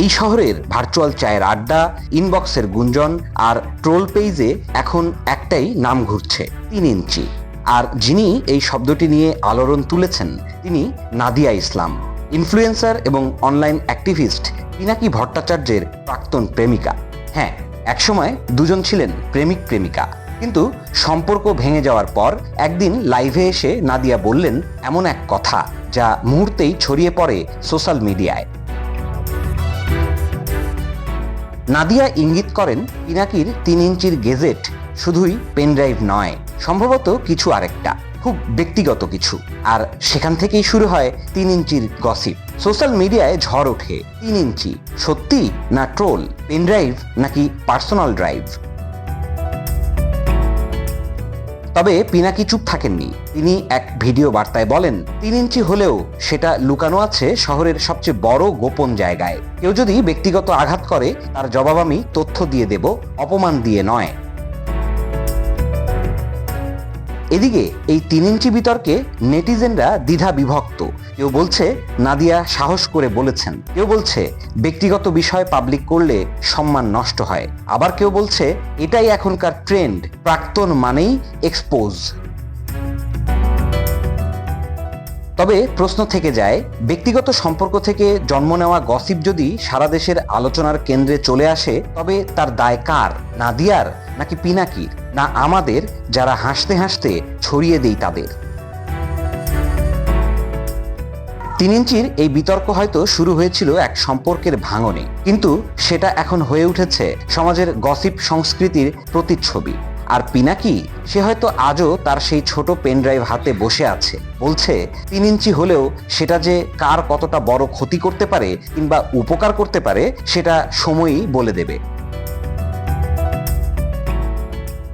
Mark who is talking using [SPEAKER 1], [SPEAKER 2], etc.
[SPEAKER 1] এই শহরের ভার্চুয়াল চায়ের আড্ডা ইনবক্সের গুঞ্জন আর ট্রোল পেজে এখন একটাই নাম ঘুরছে, তিন ইঞ্চি। আর যিনি এই শব্দটি নিয়ে আলোড়ন তুলেছেন, তিনি নাদিয়া ইসলাম ইনফ্লুয়েন্সার এবং অনলাইন অ্যাক্টিভিস্ট পিনাকি ভট্টাচার্যের প্রাক্তন প্রেমিকা। হ্যাঁ একসময় দুজন ছিলেন প্রেমিক প্রেমিকা। কিন্তু সম্পর্ক ভেঙে যাওয়ার পর একদিন লাইভে এসে নাদিয়া বললেন এমন এক কথা, যা মুহূর্তেই ছড়িয়ে পড়ে সোশ্যাল মিডিয়ায় নাদিয়া ইঙ্গিত করেন পিনাকির তিন ইঞ্চির গেজেট শুধুই পেনড্রাইভ নয়, সম্ভবত কিছু আরেকটা, খুব ব্যক্তিগত কিছু। আর সেখান থেকেই শুরু হয় তিন ইঞ্চির গসিপ। সোশ্যাল মিডিয়ায় ঝড় ওঠে, তিন ইঞ্চি, সত্যি না ট্রোল পেনড্রাইভ নাকি পার্সোনাল ড্রাইভ? তবে পিনাকি চুপ থাকেননি। তিনি এক ভিডিও বার্তায় বলেন, তিন ইঞ্চি হলেও সেটা লুকানো আছে শহরের সবচেয়ে বড় গোপন জায়গায়। কেউ যদি ব্যক্তিগত আঘাত করে, তার জবাব আমি তথ্য দিয়ে দেব, অপমান দিয়ে নয়। এদিকে এই তিন ইঞ্চি বিতর্কে নেটিজেনরা দ্বিধা বিভক্ত। কেউ বলছে, নাদিয়া সাহস করে বলেছেন। কেউ বলছে, ব্যক্তিগত বিষয় পাবলিক করলে সম্মান নষ্ট হয়। আবার কেউ বলছে, এটাই এখনকার ট্রেন্ড প্রাক্তন মানেই এক্সপোজ তবে প্রশ্ন থেকে যায়, ব্যক্তিগত সম্পর্ক থেকে জন্ম নেওয়া গসিপ যদি সারা দেশের আলোচনার কেন্দ্রে চলে আসে, তবে তার দায় কার? নাদিয়ার নাকি পিনাকির? না আমাদের যারা হাসতে হাসতে ছড়িয়ে দেই তাদের। তিন ইঞ্চির এই বিতর্ক হয়তো শুরু হয়েছিল এক সম্পর্কের ভাঙনে, কিন্তু সেটা এখন হয়ে উঠেছে সমাজের গসিপ সংস্কৃতির প্রতিচ্ছবি। আর পিনাকি, সে হয়তো আজও তার সেই ছোট পেন ড্রাইভ হাতে বসে আছে। বলছে, তিন ইঞ্চি হলেও সেটা যে কার কতটা বড় ক্ষতি করতে পারে কিংবা উপকার করতে পারে, সেটা সময়ই বলে দেবে।